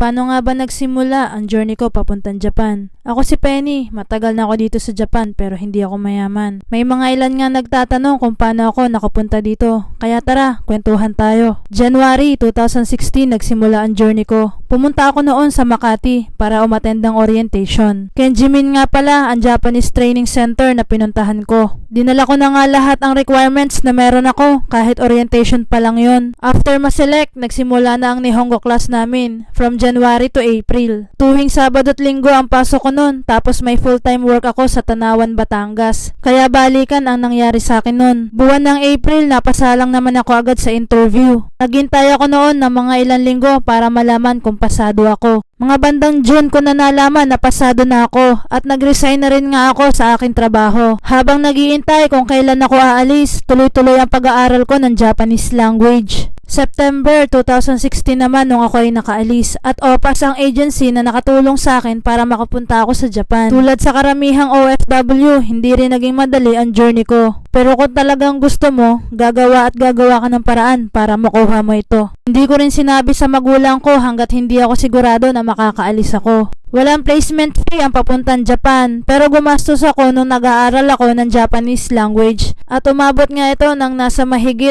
Paano nga ba nagsimula ang journey ko papuntang Japan? Ako si Penny, matagal na ako dito sa Japan pero hindi ako mayaman. May mga ilan nga nagtatanong kung paano ako nakapunta dito. Kaya tara, kwentuhan tayo. January 2016 nagsimula ang journey ko. Pumunta ako noon sa Makati para umattend ng orientation. Kenjimin nga pala ang Japanese Training Center na pinuntahan ko. Dinala ko na nga lahat ang requirements na meron ako kahit orientation pa lang yon. After ma-select, nagsimula na ang Nihongo class namin from January to April. Tuwing Sabado at Linggo ang pasok ko noon tapos may full-time work ako sa Tanawan, Batangas. Kaya balikan ang nangyari sa akin noon. Buwan ng April, napasalang naman ako agad sa interview. Naghintay ako noon ng mga ilang linggo para malaman kung pasado ako. Mga bandang June ko na nalaman na pasado na ako at nag-resign na rin nga ako sa aking trabaho. Habang nagiintay kung kailan ako aalis, tuloy-tuloy ang pag-aaral ko ng Japanese language. September 2016 naman nung ako ay nakaalis at OPAS ang agency na nakatulong sa akin para makapunta ako sa Japan. Tulad sa karamihang OFW, hindi rin naging madali ang journey ko. Pero kung talagang gusto mo, gagawa at gagawa ka ng paraan para makuha mo ito. Hindi ko rin sinabi sa magulang ko hanggat hindi ako sigurado na makakaalis ako. Walang placement fee ang papuntang Japan pero gumastos ako nung nag-aaral ako ng Japanese language at umabot nga ito ng nasa mahigit